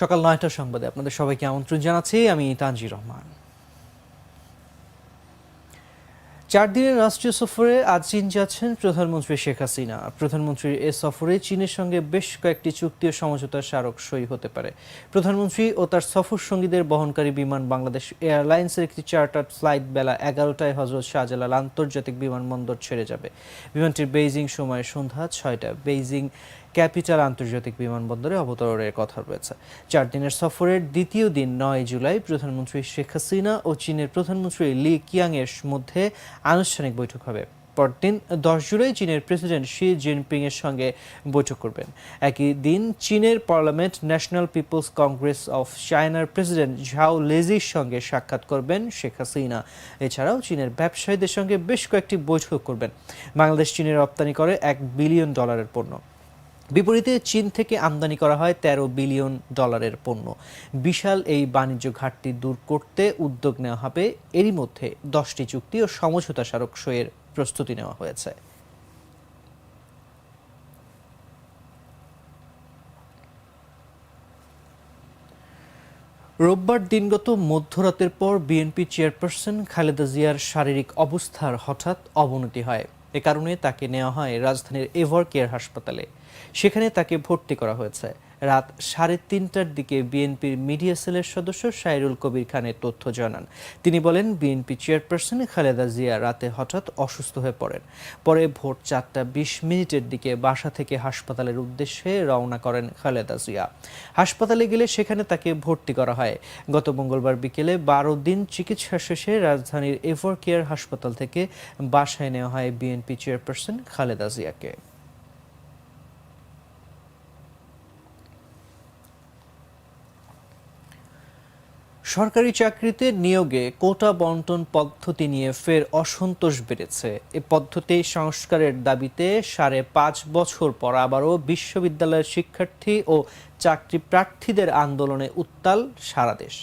সকাল নয়টার সংবাদে আপনাদের সবাইকে আমন্ত্রণ জানাচ্ছি। আমি তানজির রহমান। চার দিনের রাষ্ট্রীয় সফরে আজ চীন যাচ্ছেন প্রধানমন্ত্রী শেখ হাসিনা। প্রধানমন্ত্রীর এ সফরে চীনের সঙ্গে বেশ কয়েকটি চুক্তি ও সমঝোতার স্মারক সই হতে পারে। প্রধানমন্ত্রী ও তার সফর সঙ্গীদের বহনকারী বিমান বাংলাদেশ এয়ারলাইন্সের একটি চার্টার্ড ফ্লাইট বেলা এগারোটায় হজরত শাহজালাল আন্তর্জাতিক বিমানবন্দর ছেড়ে যাবে। বিমানটির বেইজিং সময় সন্ধ্যা ছয়টা বেইজিং ক্যাপিটাল আন্তর্জাতিক বিমানবন্দরে অবতরণের কথা রয়েছে। চার দিনের সফরের দ্বিতীয় দিন নয় জুলাই প্রধানমন্ত্রী শেখ হাসিনা ও চীনের প্রধানমন্ত্রী লি কিয়াং এর মধ্যে আনুষ্ঠানিক বৈঠক হবে। পরদিন দশ জুলাই চীনের প্রেসিডেন্ট শি জিনপিং এর সঙ্গে বৈঠক করবেন। একই দিন চীনের parliament national people's congress of চায়নার প্রেসিডেন্ট ঝাও লেজির সঙ্গে সাক্ষাৎ করবেন শেখ হাসিনা। এছাড়াও চীনের ব্যবসায়ীদের সঙ্গে বেশ কয়েকটি বৈঠক করবেন। বাংলাদেশ চীনের রপ্তানি করে এক বিলিয়ন ডলারের পণ্য। বিপরীতে চীন থেকে আমদানি করা হয় ১৩ বিলিয়ন ডলারের পণ্য। বিশাল এই বাণিজ্য ঘাটতি দূর করতে উদ্যোগ নেওয়া হবে। এরই মধ্যে দশটি চুক্তি ও সমঝোতা স্মারক সইয়ের প্রস্তুতি নেওয়া হয়েছে। রোববার দিনগত মধ্যরাতের পর বিএনপি চেয়ারপারসন খালেদা জিয়ার শারীরিক অবস্থার হঠাৎ অবনতি হয়। এ কারণে তাকে নেওয়া হয় রাজধানীর এভার কেয়ার হাসপাতালে। সেখানে তাকে ভর্তি করা হয়েছে। রাত সাড়ে তিনটার দিকে বিএনপির মিডিয়া সেলের সদস্য সাইরুল কবির খানের তথ্য জানান। তিনি বলেন, বিএনপি চেয়ারপারসন খালেদা জিয়া রাতে হঠাৎ অসুস্থ হয়ে পড়েন। পরে ভোর চারটা বিশ মিনিটের দিকে বাসা থেকে হাসপাতালের উদ্দেশ্যে রওনা করেন খালেদা জিয়া। হাসপাতালে গেলে সেখানে তাকে ভর্তি করা হয়। গত মঙ্গলবার বিকেলে বারো দিন চিকিৎসা শেষে রাজধানীর এভার কেয়ার হাসপাতাল থেকে বাসায় নেওয়া হয় বিএনপি চেয়ারপারসন খালেদা জিয়াকে। সরকারি চাকরিতে নিয়োগে কোটা বন্টন পদ্ধতি নিয়ে ফের অসন্তোষ বেড়েছে। এ পদ্ধতি সংস্কারের দাবিতে সাড়ে পাঁচ বছর পর আবারও বিশ্ববিদ্যালয়ের শিক্ষার্থী ও চাকরি প্রার্থীদের আন্দোলনে উত্তাল সারা দেশ।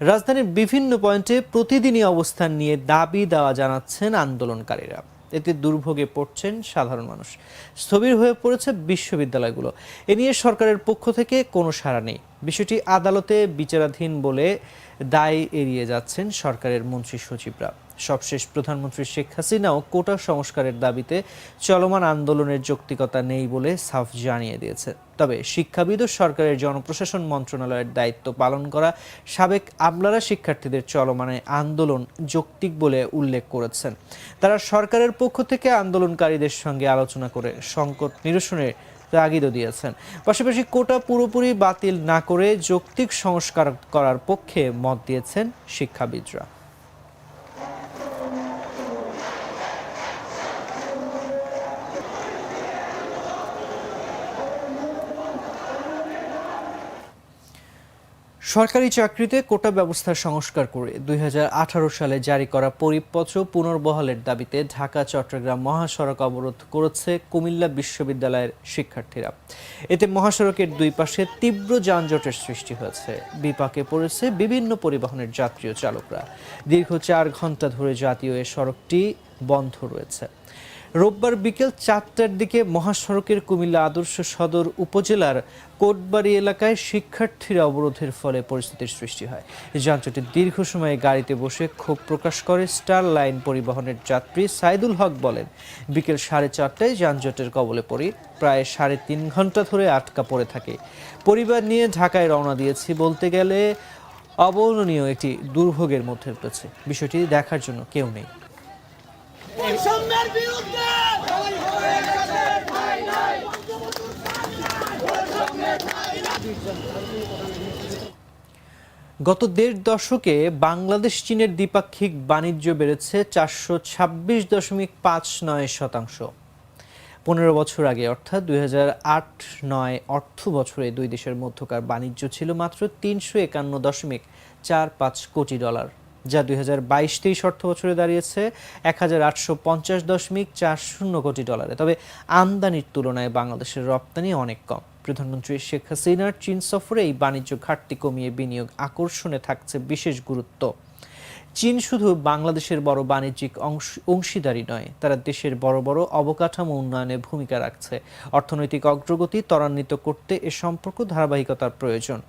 রাজধানীর বিভিন্ন পয়েন্টে প্রতিদিনই অবস্থান নিয়ে দাবি দেওয়া জানাচ্ছেন আন্দোলনকারীরা। এতে দুর্ভোগে পড়ছেন সাধারণ মানুষ। স্থবির হয়ে পড়েছে বিশ্ববিদ্যালয়গুলো। এ নিয়ে সরকারের পক্ষ থেকে কোনো সাড়া নেই। বিষয়টি আদালতে বিচারাধীন বলে দায় এড়িয়ে যাচ্ছেন সরকারের মন্ত্রী সচিবরা। সবশেষ প্রধানমন্ত্রী শেখ হাসিনাও কোটা সংস্কারের দাবিতে চলমান আন্দোলনের যৌক্তিকতা নেই বলে সাফ জানিয়ে দিয়েছে। তবে শিক্ষাবিদ ও সরকারের জনপ্রশাসন মন্ত্রণালয়ের দায়িত্ব পালন করা সাবেক আমলারা শিক্ষার্থীদের চলমানে আন্দোলন যৌক্তিক বলে উল্লেখ করেছেন। তারা সরকারের পক্ষ থেকে আন্দোলনকারীদের সঙ্গে আলোচনা করে সংকট নিরসনের তাগিদও দিয়েছেন। পাশাপাশি কোটা পুরোপুরি বাতিল না করে যৌক্তিক সংস্কার করার পক্ষে মত দিয়েছেন শিক্ষাবিদরা। সরকারি চাকরিতে কোটা ব্যবস্থার সংস্কার করে দুই হাজার আঠারো সালে জারি করা পরিপত্র পুনর্বহালের দাবিতে ঢাকা, চট্টগ্রাম মহাসড়ক অবরোধ করেছে কুমিল্লা বিশ্ববিদ্যালয়ের শিক্ষার্থীরা। এতে মহাসড়কের দুই পাশে তীব্র যানজটের সৃষ্টি হয়েছে। বিপাকে পড়েছে বিভিন্ন পরিবহনের যাত্রী ও চালকরা। দীর্ঘ চার ঘণ্টা ধরে জাতীয় এ সড়কটি বন্ধ রয়েছে। রোববার বিকেল চারটার দিকে মহাসড়কের কুমিল্লা আদর্শ সদর উপজেলার কোটবাড়ি এলাকায় শিক্ষার্থীরা অবরোধের ফলে পরিস্থিতির সৃষ্টি হয়। যানজটে দীর্ঘ সময় গাড়িতে বসে ক্ষোভ প্রকাশ করে স্টার লাইন পরিবহনের যাত্রী সাইদুল হক বলেন, বিকেল সাড়ে চারটায় যানজটের কবলে পড়ি, প্রায় সাড়ে তিন ঘণ্টা ধরে আটকা পড়ে থাকে। পরিবার নিয়ে ঢাকায় রওনা দিয়েছি বলতে গেলে অবর্ণনীয় একটি দুর্ভোগের মধ্যে রয়েছে বিষয়টি দেখার জন্য কেউ নেই। গত দেড় দশকে বাংলাদেশ চীনের দ্বিপাক্ষিক বাণিজ্য বেড়েছে চারশো ছাব্বিশ দশমিক পাঁচ নয় শতাংশ। পনেরো বছর আগে, অর্থাৎ দুই হাজার আট নয় অর্থ বছরে দুই দেশের মধ্যকার বাণিজ্য ছিল মাত্র তিনশো একান্ন দশমিক চার পাঁচ কোটি ডলার। যা দুই হাজার বাইশ তেইশ অর্থ বছরে দাঁড়িয়েছে এক হাজার আটশো পঞ্চাশ দশমিক চার শূন্য কোটি ডলারে। তবে আমদানির তুলনায় বাংলাদেশের রপ্তানি অনেক কম। প্রধানমন্ত্রী শেখ হাসিনার চীন সফরে এই বাণিজ্য ঘাটতি কমিয়ে বিনিয়োগ আকর্ষণে থাকছে বিশেষ গুরুত্ব। চীন শুধু বাংলাদেশের বড় বাণিজ্যিক অংশ- অংশীদারই নয়, তারা দেশের বড় বড় অবকাঠামো উন্নয়নে ভূমিকা রাখছে। অর্থনৈতিক অগ্রগতি ত্বরান্বিত করতে এ সম্পর্ক ধারাবাহিকতার প্রয়োজন।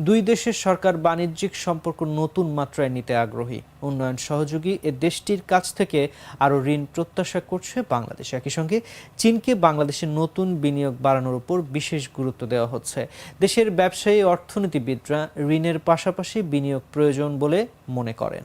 দুই দেশের সরকার বাণিজ্যিক সম্পর্ক নতুন মাত্রায় নিতে আগ্রহী। উন্নয়ন সহযোগী এ দেশটির কাছ থেকে আরও ঋণ প্রত্যাশা করছে বাংলাদেশ। একই সঙ্গে চীনকে বাংলাদেশের নতুন বিনিয়োগ বাড়ানোর উপর বিশেষ গুরুত্ব দেওয়া হচ্ছে। দেশের ব্যবসায়ী অর্থনীতিবিদরা ঋণের পাশাপাশি বিনিয়োগ প্রয়োজন বলে মনে করেন।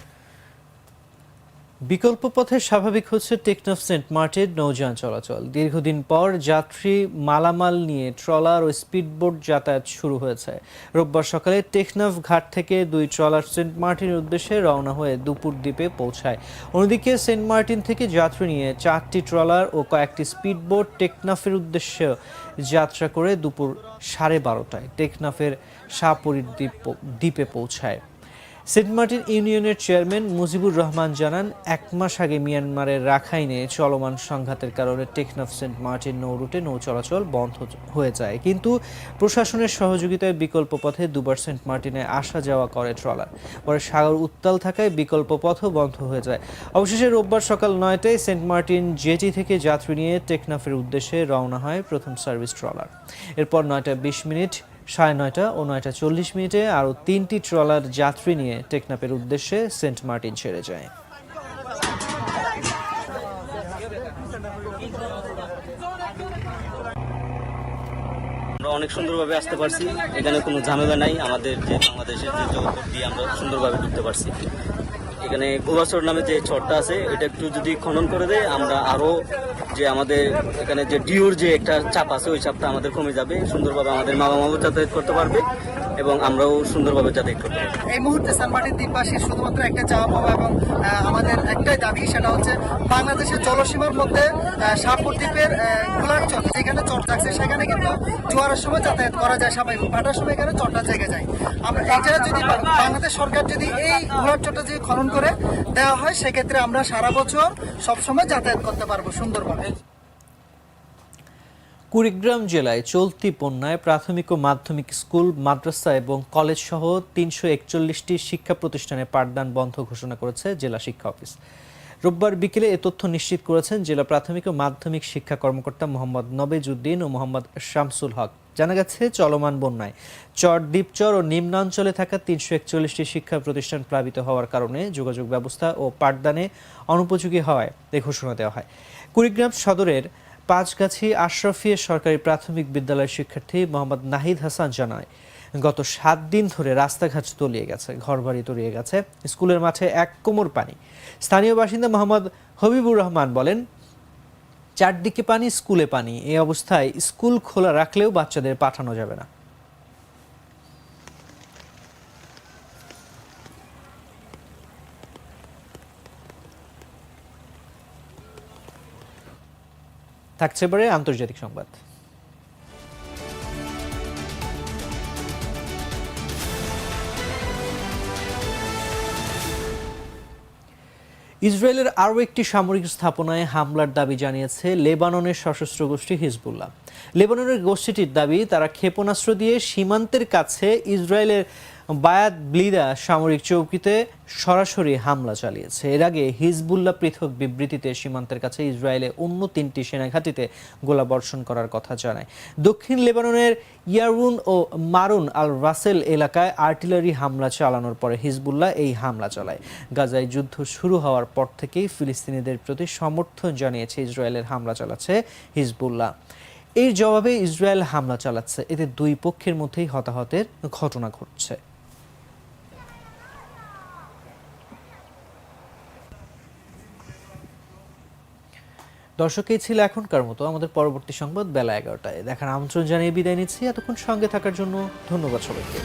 বিকল্প পথে স্বাভাবিক হচ্ছে টেকনাফ সেন্ট মার্টিন নৌযান চলাচল। দীর্ঘদিন পর যাত্রী মালামাল নিয়ে ট্রলার ও স্পিডবোট যাতায়াত শুরু হয়েছে। রোববার সকালে টেকনাফ ঘাট থেকে দুই ট্রলার সেন্ট মার্টিনের উদ্দেশ্যে রওনা হয়ে দুপুর দ্বীপে পৌঁছায়। অন্যদিকে সেন্ট মার্টিন থেকে যাত্রী নিয়ে চারটি ট্রলার ও কয়েকটি স্পিডবোট টেকনাফের উদ্দেশ্যে যাত্রা করে দুপুর সাড়ে বারোটায় টেকনাফের শাহপুরীর দ্বীপ দ্বীপে পৌঁছায়। সেন্ট মার্টিন ইউনিয়নের চেয়ারম্যান মুজিবুর রহমান জানান, এক মাস আগে মিয়ানমারের রাখাইনে চলমান সংঘাতের কারণে টেকনাফ সেন্ট মার্টিন নৌ রুটে নৌ চলাচল বন্ধ হয়ে যায়। কিন্তু প্রশাসনের সহযোগিতায় বিকল্প পথে দুবার সেন্ট মার্টিনে আসা যাওয়া করে ট্রলার। পরে সাগর উত্তাল থাকায় বিকল্প পথও বন্ধ হয়ে যায়। অবশেষে রোববার সকাল নয়টায় সেন্ট মার্টিন জেটি থেকে যাত্রী নিয়ে টেকনাফের উদ্দেশ্যে রওনা হয় প্রথম সার্ভিস ট্রলার। এরপর নয়টা বিশ মিনিট সাড়ে নয়টা ও নয়টা চল্লিশ মিনিটে আরও তিনটি ট্রলার যাত্রী নিয়ে টেকনাপের উদ্দেশ্যে সেন্ট মার্টিন ছেড়ে যায়। আমরা অনেক সুন্দরভাবে আসতে পারছি। এখানে কোনো ঝামেলা নাই। আমাদের যে বাংলাদেশের যে জগৎ দিয়ে আমরা সুন্দরভাবে ঢুকতে পারছি। এখানে গোবাসর নামে যে ছটটা আছে, এটা একটু যদি খনন করে দেয়, আমরা আরও যে আমাদের এখানে যে ডিওর যে একটা চাপ আছে, ওই চাপটা আমাদের কমে যাবে। সুন্দরভাবে আমাদের মা বাবা যাতায়াত করতে পারবে। এবং আমরাও সুন্দরভাবে যাতায়াত করতে পারব এই মুহূর্তে সানমার্টিন দ্বীপবাসীর শুধুমাত্র একটা চাওয়া পাওয়া এবং আমাদের একটাই দাবি, সেটা হচ্ছে বাংলাদেশের জলসীমার মধ্যে শাহপুর দ্বীপের চর যেখানে চর থাকছে সেখানে কিন্তু জোয়ারের সময় যাতায়াত করা যায়, স্বাভাবিক। ভাটার সময় এখানে চরটা জেগে যায়। আমরা এটা যদি বাংলাদেশ সরকার যদি এই খোলার চরটা যদি খনন করে দেওয়া হয়, সেক্ষেত্রে আমরা সারা বছর সবসময় যাতায়াত করতে পারব সুন্দরভাবে কুড়িগ্রাম জেলায় চলতি বন্যায় প্রাথমিক ও মাধ্যমিক স্কুল, মাদ্রাসা এবং কলেজ সহ তিনশো একচল্লিশটি শিক্ষা প্রতিষ্ঠানে পাঠদান বন্ধ ঘোষণা করেছে জেলা শিক্ষা অফিস। রোববার বিকেলে এ তথ্য নিশ্চিত করেছেন জেলা প্রাথমিক ও মাধ্যমিক শিক্ষা কর্মকর্তা মোহাম্মদ নবেজুদ্দিন ও মোহাম্মদ শামসুল হক। জানা গেছে, চলমান বন্যায় চর, দ্বীপচর ও নিম্নাঞ্চলে থাকা তিনশো একচল্লিশটি শিক্ষা প্রতিষ্ঠান প্লাবিত হওয়ার কারণে যোগাযোগ ব্যবস্থা ও পাঠদানে অনুপযোগী হওয়ায় এ ঘোষণা দেওয়া হয়। কুড়িগ্রাম সদরের পাঁচগাছি আশরাফিয়া সরকারি প্রাথমিক বিদ্যালয়ের শিক্ষার্থী মোহাম্মদ নাহিদ হাসান জানায়, গত সাত দিন ধরে রাস্তাঘাট তলিয়ে গেছে, ঘরবাড়ি তলিয়ে গেছে, স্কুলের মাঠে এক কোমর পানি। স্থানীয় বাসিন্দা মোহাম্মদ হবিবুর রহমান বলেন, চারদিকে পানি, স্কুলে পানি। এই অবস্থায় স্কুল খোলা রাখলেও বাচ্চাদের পাঠানো যাবে না। থাকছে এবারে আন্তর্জাতিক সংবাদ। ইসরায়েলের আরও একটি সামরিক স্থাপনায় হামলার দাবি জানিয়েছে লেবাননের সশস্ত্র গোষ্ঠী হিজবুল্লাহ। লেবাননের গোষ্ঠীটির দাবি, তারা ক্ষেপণাস্ত্র দিয়ে সীমান্তের কাছে ইসরায়েলের বায়াত ব্লিদা সামরিক চৌকিতে সরাসরি হামলা চালিয়েছে। এর আগে হিজবুল্লাহ পৃথক বিবৃতিতে সীমান্তের কাছে ইসরায়েলে অন্য তিনটি সেনাঘাঁটিতে গোলাবর্ষণ করার কথা জানায়। দক্ষিণ লেবাননের ইয়ারুন ও মারুন আল রাসেল এলাকায় আর্টিলারি হামলা চালানোর পরে হিজবুল্লাহ এই হামলা চালায়। গাজায় যুদ্ধ শুরু হওয়ার পর থেকেই ফিলিস্তিনিদের প্রতি সমর্থন জানিয়েছে ইসরায়েলের হামলা চালাচ্ছে হিজবুল্লাহ। এর জবাবে ইসরায়েল হামলা চালাচ্ছে। এতে দুই পক্ষের মধ্যেই হতাহতের ঘটনা ঘটছে। দর্শক এই ছিল এখনকার মতো। আমাদের পরবর্তী সংবাদ বেলা এগারোটায়। দেখার আমন্ত্রণ জানিয়ে বিদায় নিচ্ছি। এতক্ষণ সঙ্গে থাকার জন্য ধন্যবাদ সবাইকে।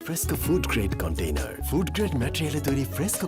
Fresco food grade container food grade ম্যাটেরিয়ালে তৈরি ফ্রেস্কো